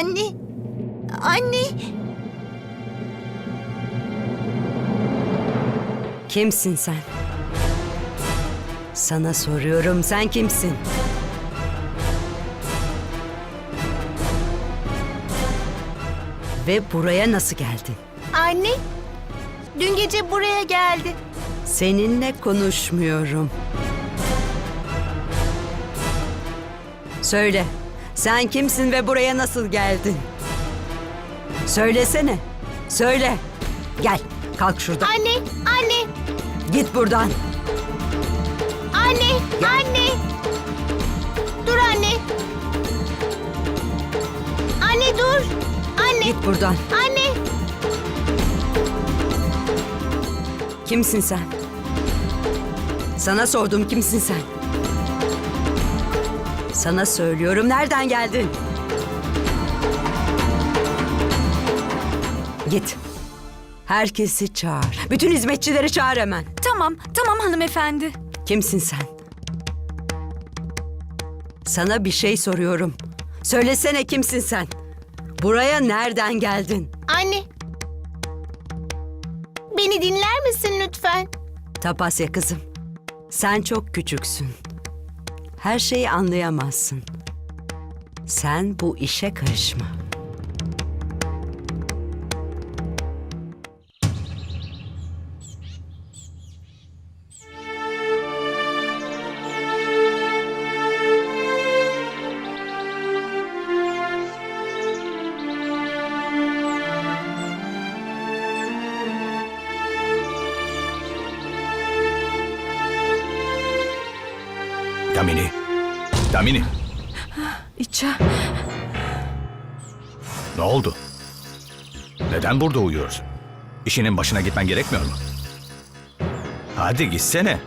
Anne. Anne. Kimsin sen? Sana soruyorum sen kimsin? Ve buraya nasıl geldin? Anne. Dün gece buraya geldi. Seninle konuşmuyorum. Söyle, sen kimsin ve buraya nasıl geldin? Söylesene, söyle. Gel, kalk şuradan. Anne. Anne. Git buradan. Anne. Anne. Dur anne. Anne dur. Anne. Git buradan. Anne. Kimsin sen? Sana sordum kimsin sen? Sana söylüyorum nereden geldin? Git. Herkesi çağır. Bütün hizmetçileri çağır hemen. Tamam, tamam hanımefendi. Kimsin sen? Sana bir şey soruyorum. Söylesene kimsin sen? Buraya nereden geldin? Anne. Beni dinler misin lütfen? Tapasya kızım. Sen çok küçüksün. Her şeyi anlayamazsın. Sen bu işe karışma. Neden burada uyuyorsun? İşinin başına gitmen gerekmiyor mu? Hadi gitsene.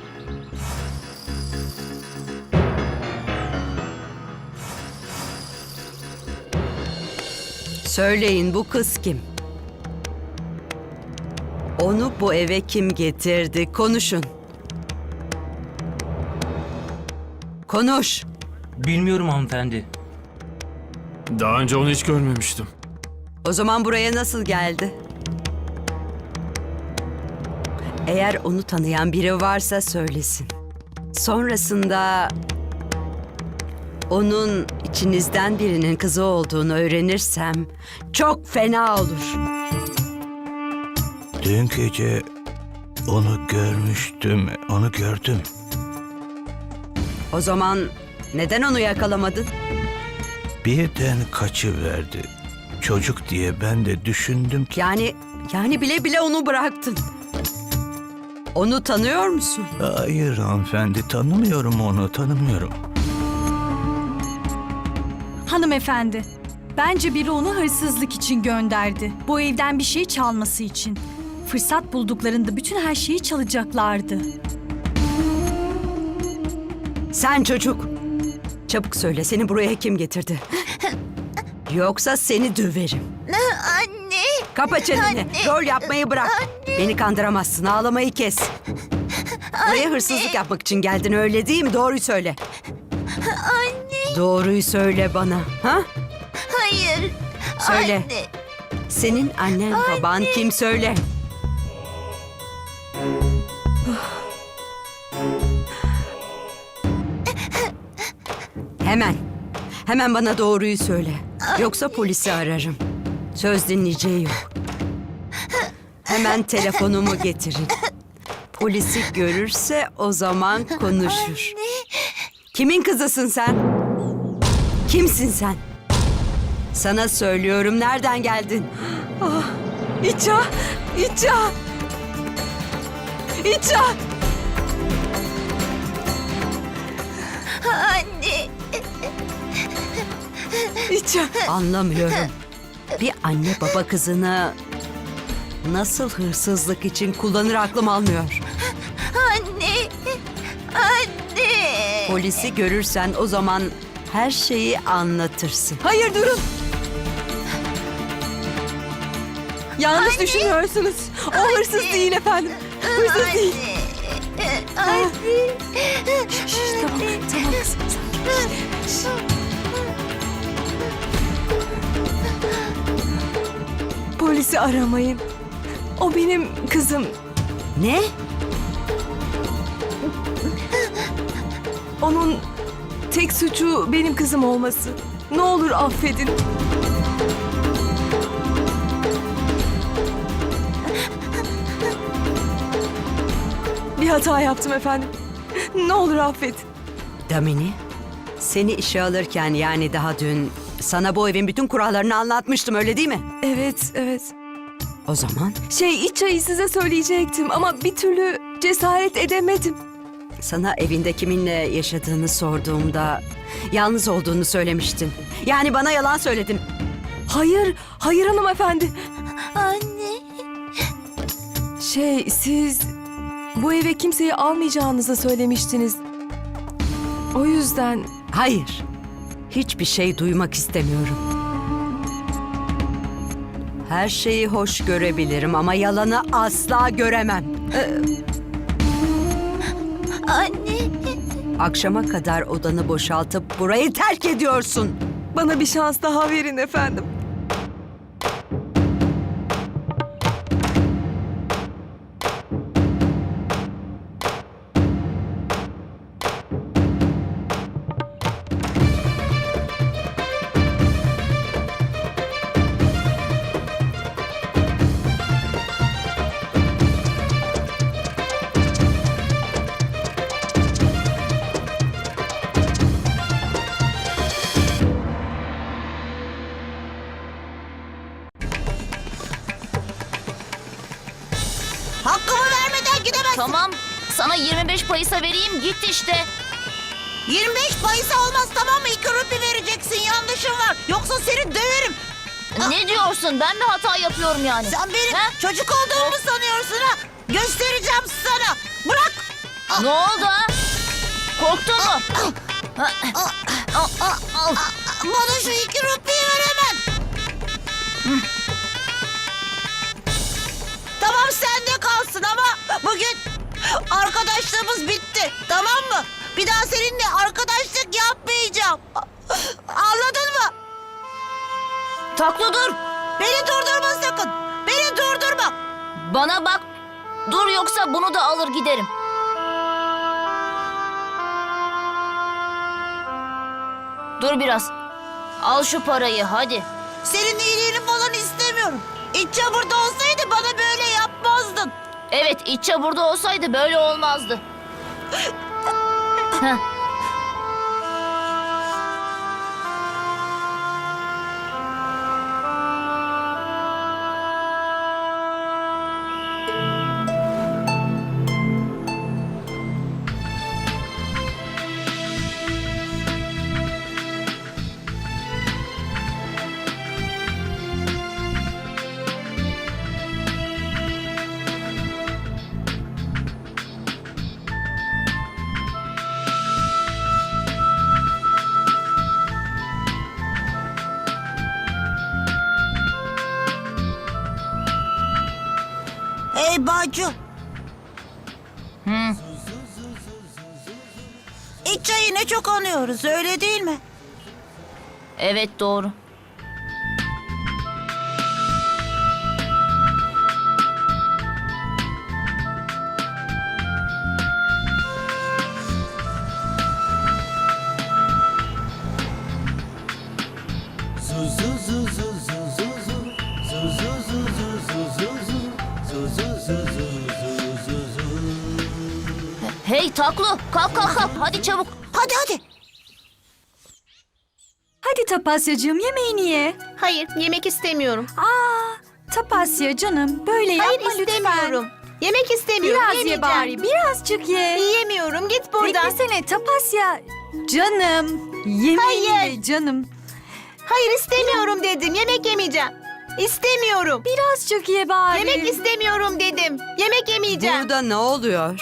Söyleyin bu kız kim? Onu bu eve kim getirdi? Konuşun. Konuş. Bilmiyorum hanımefendi. Daha önce onu hiç görmemiştim. O zaman buraya nasıl geldi? Eğer onu tanıyan biri varsa söylesin. Sonrasında onun içinizden birinin kızı olduğunu öğrenirsem çok fena olur. Dün gece onu görmüştüm, onu gördüm. O zaman neden onu yakalamadın? Birden kaçıverdi. Çocuk diye ben de düşündüm ki... Yani yani bile bile onu bıraktın. Onu tanıyor musun? Hayır hanımefendi, tanımıyorum onu, tanımıyorum. hanımefendi. Bence biri onu hırsızlık için gönderdi. Bu evden bir şey çalması için. Fırsat bulduklarında bütün her şeyi çalacaklardı. Sen çocuk. Çabuk söyle seni buraya kim getirdi? Yoksa seni döverim. Anne. Kapa çeneni. Anne. Rol yapmayı bırak. Beni kandıramazsın. Ağlamayı kes. Buraya hırsızlık yapmak için geldin öyle değil mi? Doğruyu söyle. Anne. Doğruyu söyle bana. Ha? Hayır. Söyle. Anne. Senin annen baban kim söyle. Hemen. Hemen bana doğruyu söyle. Yoksa polisi ararım. Söz dinleyeceği yok. Hemen telefonumu getirin. Polisi görürse o zaman konuşur. Kimin kızısın sen? Kimsin sen? Sana söylüyorum nereden geldin? İça, İça. İça. İça. Anlamıyorum. Bir anne baba kızını nasıl hırsızlık için kullanır aklım almıyor. Anne. Anne. Polisi görürsen o zaman her şeyi anlatırsın. Hayır durun. Yanlış düşünüyorsunuz. O hırsız değil efendim. Hırsız değil. Anne. Şş, tamam, tamam kızım. sakin. Polisi aramayın. O benim kızım. Ne? Onun tek suçu benim kızım olması. Ne olur affedin. Bir hata yaptım efendim. Ne olur affedin. Damini, seni işe alırken yani daha dün sana bu evin bütün kurallarını anlatmıştım öyle değil mi? Evet, evet. O zaman Şey iç çayı size söyleyecektim ama bir türlü cesaret edemedim. sana evinde kiminle yaşadığını sorduğumda yalnız olduğunu söylemiştin. Yani bana yalan söyledin. Hayır, hayır hanımefendi. Anne. Şey siz bu eve kimseyi almayacağınızı söylemiştiniz. O yüzden Hayır. Hiçbir şey duymak istemiyorum. Her şeyi hoş görebilirim ama yalanı asla göremem. Anne. Akşama kadar odanı boşaltıp burayı terk ediyorsun. bana bir şans daha verin efendim. Vermeden gidemezsin. Tamam. Sana 25 payısa vereyim git işte. 25 payısı olmaz tamam mı? İki rupi vereceksin yanlışın var. Yoksa seni döverim. Ne diyorsun? Ben mi hata yapıyorum yani? Sen benim Ha? çocuk olduğumu sanıyorsun ha? Göstereceğim sana. Bırak. Ne oldu ha? Korktun mu? Ha, al. Bana şu iki rupiyi ver hemen. Tamam sende kalsın ama bugün arkadaşlığımız bitti. Tamam mı? Bir daha seninle arkadaşlık yapmayacağım. Anladın mı? Taklı dur. Beni durdurma sakın. Beni durdurma. Bana bak. Dur yoksa bunu da alır giderim. Dur biraz. Al şu parayı hadi. Senin iyiliğini falan istemiyorum. İç çamurda yapmazdın. Evet iç çamurda olsaydı böyle olmazdı. Heh. Bacı. Hı. İç çayı ne çok anıyoruz öyle değil mi? Evet doğru. Taklu kalk kalk kalk hadi çabuk. Hadi hadi. Hadi Tapasya'cığım yemeğini ye. Hayır yemek istemiyorum. Aa, Tapasya canım böyle Hayır yapma istemiyorum. lütfen. Yemek istemiyorum. Biraz ye bari birazcık ye. Yiyemiyorum git buradan. Beklesene Tapasya. Canım. Yemeğini Hayır. ye canım. Hayır istemiyorum dedim. Yemek yemeyeceğim. İstemiyorum. Birazcık ye bari. Yemek istemiyorum dedim. Yemek yemeyeceğim. Burada ne oluyor?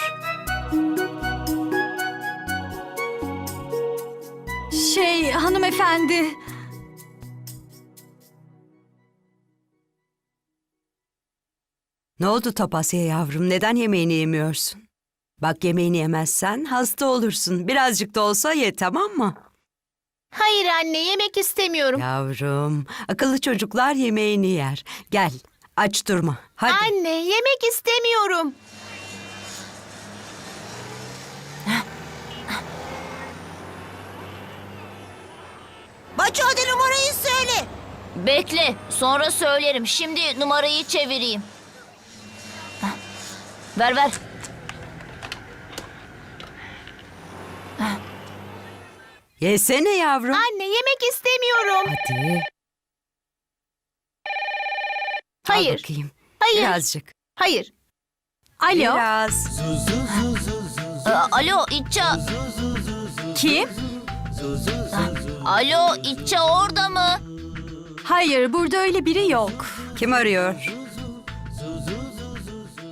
Şey hanımefendi. Ne oldu Tapasya yavrum? Neden yemeğini yemiyorsun? Bak yemeğini yemezsen hasta olursun. Birazcık da olsa ye tamam mı? Hayır anne yemek istemiyorum. Yavrum, akıllı çocuklar yemeğini yer. Gel, Aç durma. Hadi. Anne yemek istemiyorum. Bacu hadi numarayı söyle. Bekle, sonra söylerim. Şimdi numarayı çevireyim. Hah. Ver ver. Yesene yavrum. Anne yemek istemiyorum. Hadi. Al Hayır. bakayım. Hayır. Birazcık. Hayır. Alo. Biraz. Alo İtça. Kim? Alo İtça orada mı? Hayır, burada öyle biri yok. Kim arıyor?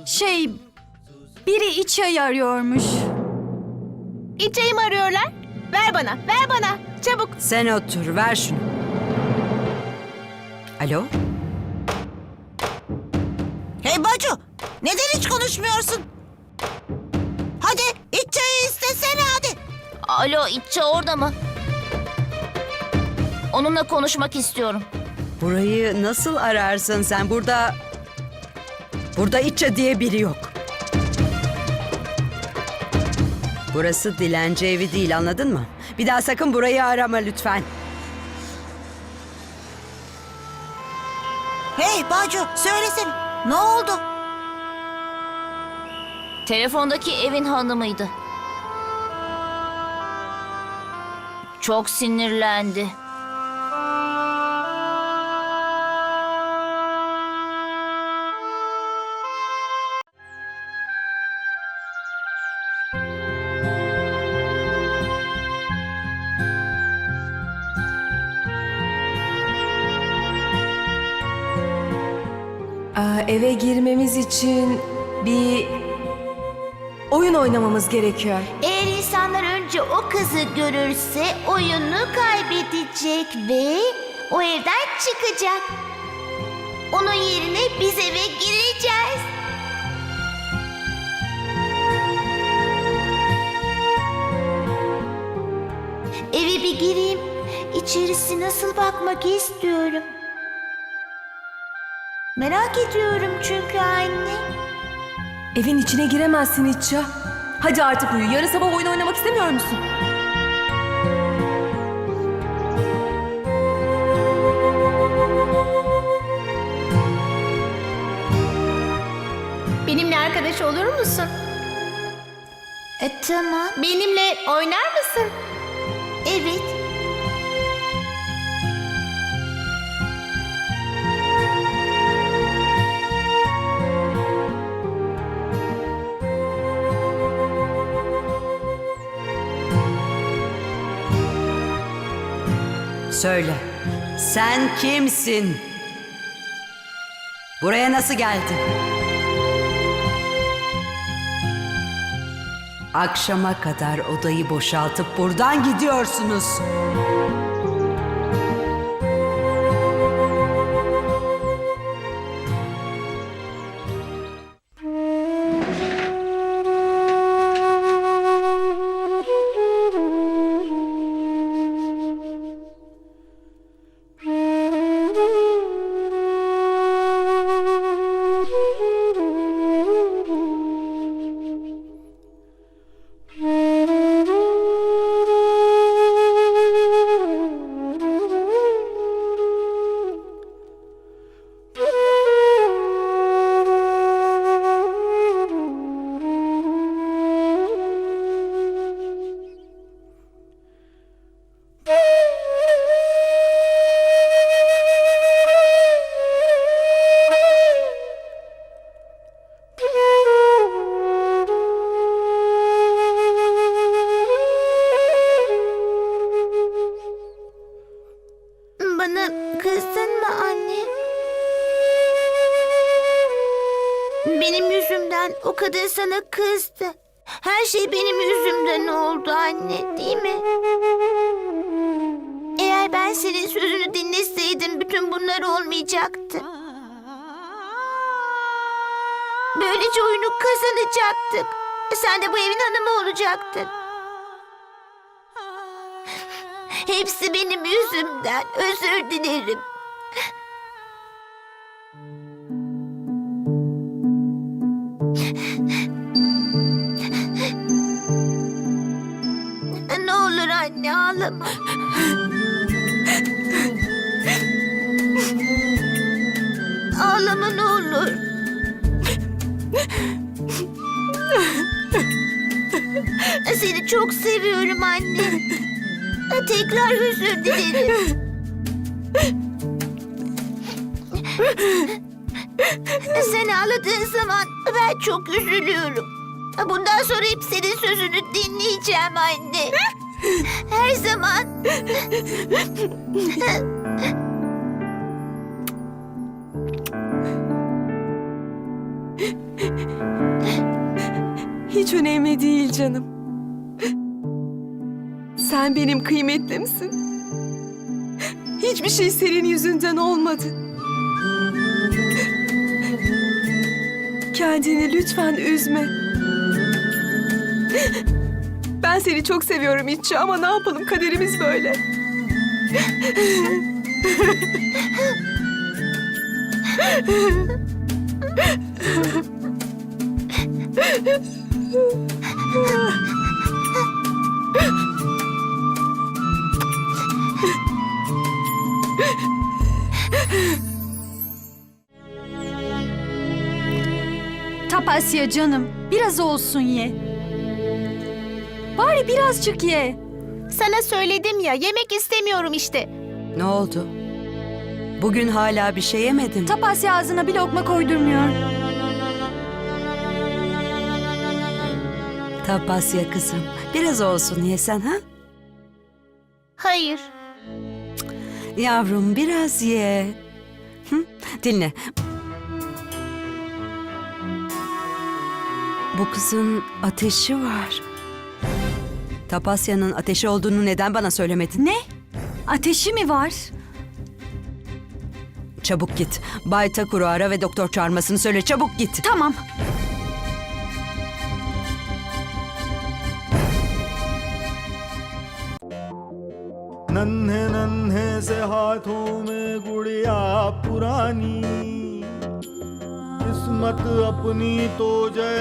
Şey, biri İça'yı arıyormuş. İçayı mı arıyorlar? Ver bana, ver bana. Çabuk. Sen otur. Ver şunu. Alo? Hey Bacu neden hiç konuşmuyorsun? Hadi iç çayı istesene hadi. Alo İtça orada mı? Onunla konuşmak istiyorum. Burayı nasıl ararsın sen? Burada... Burada İçe diye biri yok. Burası dilenci evi değil anladın mı? Bir daha sakın burayı arama lütfen. Hey Bacu söylesene. Ne oldu? Telefondaki evin hanımıydı. Çok sinirlendi. İçin bir oyun oynamamız gerekiyor. Eğer insanlar önce o kızı görürse oyunu kaybedecek ve o evden çıkacak. Onun yerine biz eve gireceğiz. Eve bir gireyim. İçerisi nasıl bakmak istiyorum. Merak ediyorum çünkü anne. Evin içine giremezsin İtça. Hadi artık uyu. Yarın sabah oyun oynamak istemiyor musun? Benimle arkadaş olur musun? E tamam. Benimle oynar mısın? Evet. Söyle. Sen kimsin? Buraya nasıl geldin? Akşama kadar odayı boşaltıp buradan gidiyorsunuz. Sana kızdı. Her şey benim yüzümden oldu anne, değil mi? Eğer ben senin sözünü dinleseydim bütün bunlar olmayacaktı. Böylece oyunu kazanacaktık. Sen de bu evin hanımı olacaktın. Hepsi benim yüzümden. Özür dilerim. Ağlama. Ağlama ne olur. Seni çok seviyorum anne. Tekrar özür dilerim. Sen ağladığın zaman ben çok üzülüyorum. Bundan sonra hep senin sözünü dinleyeceğim anne. Her zaman. Hiç önemli değil canım. Sen benim kıymetlimsin. Hiçbir şey senin yüzünden olmadı. Kendini lütfen üzme. Ben seni çok seviyorum İtçi ama ne yapalım kaderimiz böyle. Tapasya canım, biraz olsun ye. Bari birazcık ye. Sana söyledim ya yemek istemiyorum işte. Ne oldu? Bugün hala bir şey yemedin. mi? Tapasya ağzına bir lokma koydurmuyor. Tapasya kızım. Biraz olsun yesen ha? Hayır. Yavrum biraz ye. Hı? Dinle. Bu kızın ateşi var. Tapasya'nın ateşi olduğunu neden bana söylemedin? Ne? Ateşi mi var? Çabuk git. Bay Takur'u ara ve doktor çağırmasını söyle. Çabuk git. Tamam. नन्हे नन्हे से हाथों में गुड़िया पुरानी किस्मत अपनी तो जैसे